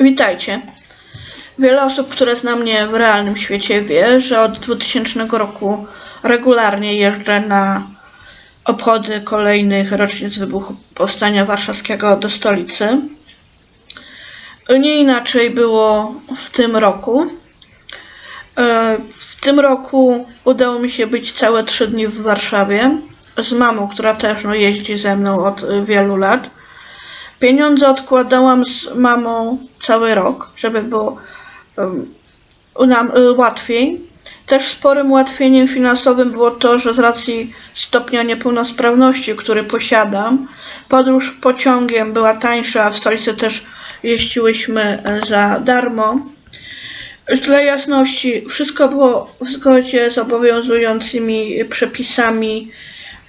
Witajcie. Wiele osób, które zna mnie w realnym świecie, wie, że od 2000 roku regularnie jeżdżę na obchody kolejnych rocznic wybuchu Powstania Warszawskiego do stolicy. Nie inaczej było w tym roku. E, W tym roku udało mi się być całe trzy dni w Warszawie z mamą, która też no, jeździ ze mną od wielu lat. Pieniądze odkładałam z mamą cały rok, żeby było nam y, łatwiej. Też sporym ułatwieniem finansowym było to, że z racji stopnia niepełnosprawności, który posiadam, podróż pociągiem była tańsza, a w stolicy też jeździłyśmy y, za darmo. Dla jasności, wszystko było w zgodzie z obowiązującymi przepisami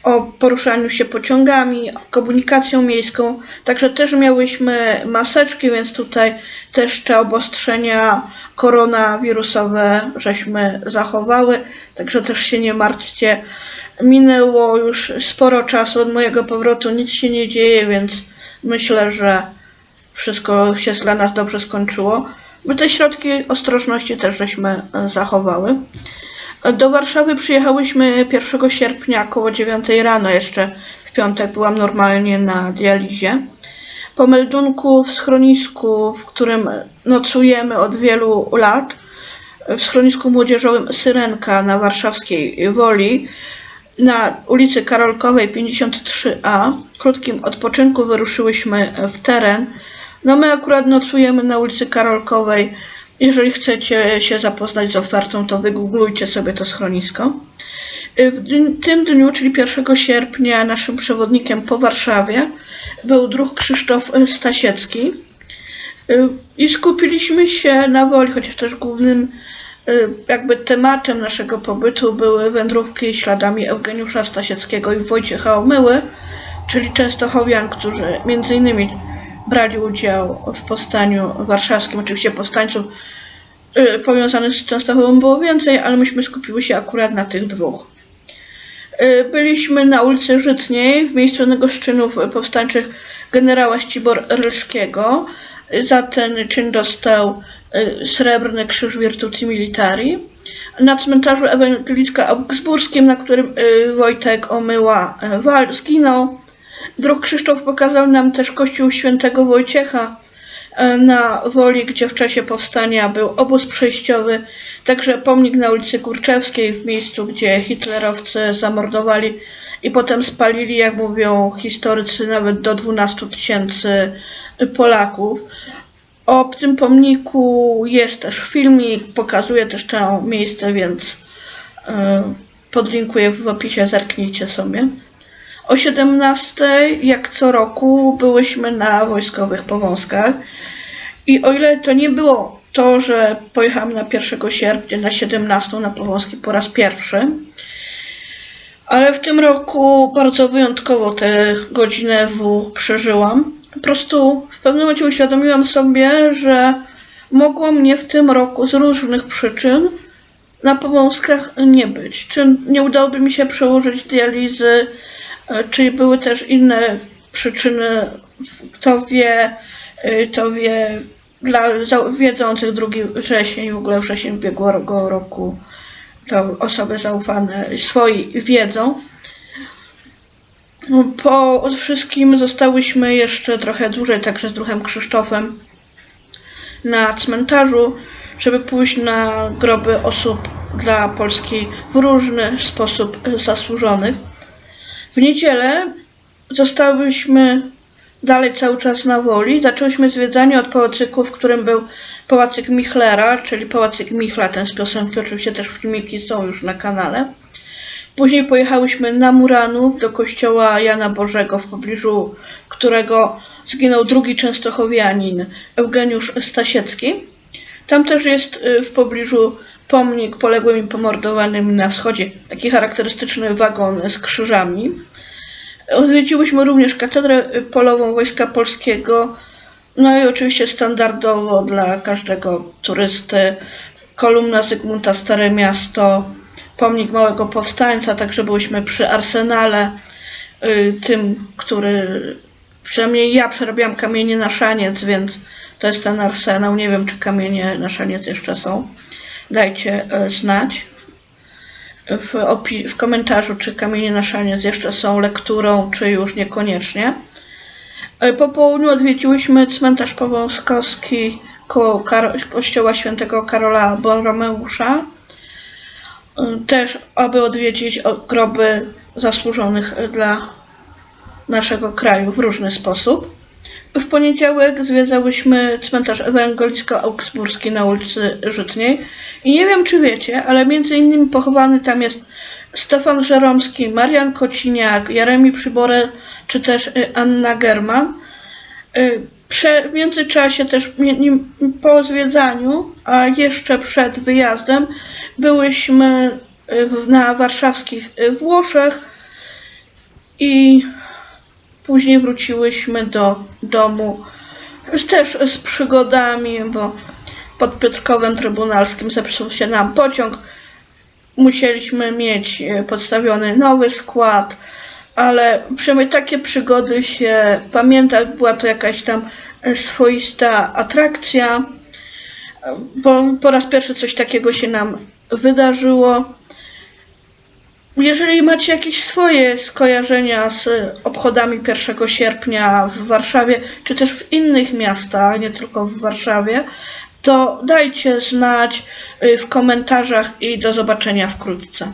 o poruszaniu się pociągami, komunikacją miejską. Także też miałyśmy maseczki, więc tutaj też te obostrzenia koronawirusowe żeśmy zachowały. Także też się nie martwcie. Minęło już sporo czasu od mojego powrotu, nic się nie dzieje, więc myślę, że wszystko się dla nas dobrze skończyło. My te środki ostrożności też żeśmy zachowały. Do Warszawy przyjechałyśmy 1 sierpnia około 9 rano jeszcze. W piątek byłam normalnie na dializie. Po meldunku w schronisku, w którym nocujemy od wielu lat, w schronisku młodzieżowym Syrenka na warszawskiej Woli, na ulicy Karolkowej 53A, w krótkim odpoczynku wyruszyłyśmy w teren. No my akurat nocujemy na ulicy Karolkowej. Jeżeli chcecie się zapoznać z ofertą, to wygooglujcie sobie to schronisko. W dni- tym dniu, czyli 1 sierpnia, naszym przewodnikiem po Warszawie był druh Krzysztof Stasiecki. Y, I skupiliśmy się na woli, chociaż też głównym y, jakby tematem naszego pobytu były wędrówki śladami Eugeniusza Stasieckiego i Wojciecha Omyły, czyli Częstochowian, którzy między innymi brali udział w powstaniu warszawskim. Oczywiście powstańców y, powiązanych z Częstochową było więcej, ale myśmy skupiły się akurat na tych dwóch. Y, Byliśmy na ulicy Żytniej w miejscu jednego z czynów powstańczych generała Ścibor-Rylskiego. Za ten czyn dostał y, Srebrny Krzyż Virtuti Militari. Na cmentarzu ewangelicko-augsburskim, na którym Wojtek Omyła Wal zginął. Druh Krzysztof pokazał nam też kościół świętego Wojciecha e, na Woli, gdzie w czasie powstania był obóz przejściowy, także pomnik na ulicy Kurczewskiej, w miejscu, gdzie hitlerowcy zamordowali i potem spalili, jak mówią historycy, nawet do 12 tysięcy Polaków. O tym pomniku jest też filmik, pokazuje też to miejsce, więc e, podlinkuję w opisie, zerknijcie sobie. O 17, jak co roku, byłyśmy na wojskowych powązkach. I o ile to nie było to, że pojechałam na 1 sierpnia, na 17 na powązki po raz pierwszy, ale w tym roku bardzo wyjątkowo tę godzinę W przeżyłam. Po prostu w pewnym momencie uświadomiłam sobie, że mogło mnie w tym roku z różnych przyczyn na powązkach nie być. Czy nie udałoby mi się przełożyć dializy, e, czy były też inne przyczyny, kto wie, e, to wie, dla wiedzących drugi wrzesień, w ogóle wrzesień ubiegłego roku, to osoby zaufane swoi wiedzą. Po wszystkim zostałyśmy jeszcze trochę dłużej, także z druhem Krzysztofem, na cmentarzu, żeby pójść na groby osób dla Polski w różny sposób zasłużonych. W niedzielę zostałyśmy dalej cały czas na woli. Zaczęłyśmy zwiedzanie od pałacyku, w którym był pałacyk Michlera, czyli pałacyk Michla, ten z piosenki, oczywiście też filmiki są już na kanale. Później pojechałyśmy na Muranów do kościoła Jana Bożego, w pobliżu którego zginął drugi częstochowianin Eugeniusz Stasiecki. Tam też jest y, w pobliżu pomnik poległym i pomordowanym na wschodzie, taki charakterystyczny wagon z krzyżami. Odwiedziłyśmy również katedrę polową Wojska Polskiego, no i oczywiście standardowo dla każdego turysty kolumna Zygmunta Stare Miasto, pomnik Małego Powstańca, także byłyśmy przy Arsenale, y, tym, który Przynajmniej ja przerabiałam kamienie na szaniec, więc to jest ten arsenał. Nie wiem, czy kamienie na szaniec jeszcze są. Dajcie e, znać w, w komentarzu, czy kamienie na szaniec jeszcze są lekturą, czy już niekoniecznie. E, Po południu odwiedziłyśmy cmentarz powązkowski koło Kar- kościoła świętego Karola Boromeusza. E, Też, aby odwiedzić groby zasłużonych dla naszego kraju w różny sposób. W poniedziałek zwiedzałyśmy cmentarz ewangelicko-augsburski na ulicy Żytniej. I nie wiem, czy wiecie, ale między innymi pochowany tam jest Stefan Żeromski, Marian Kociniak, Jeremi Przyborel, czy też y, Anna German. Y, Prze, w międzyczasie też po zwiedzaniu, a jeszcze przed wyjazdem, byłyśmy y, na warszawskich Włoszech i później wróciłyśmy do domu też z przygodami, bo pod Piotrkowem Trybunalskim zepsuł się nam pociąg. Musieliśmy mieć e, podstawiony nowy skład, ale przynajmniej takie przygody się pamięta. Była to jakaś tam e, swoista atrakcja, e, bo po raz pierwszy coś takiego się nam wydarzyło. Jeżeli macie jakieś swoje skojarzenia z obchodami 1 sierpnia w Warszawie, czy też w innych miastach, nie tylko w Warszawie, to dajcie znać y, w komentarzach i do zobaczenia wkrótce.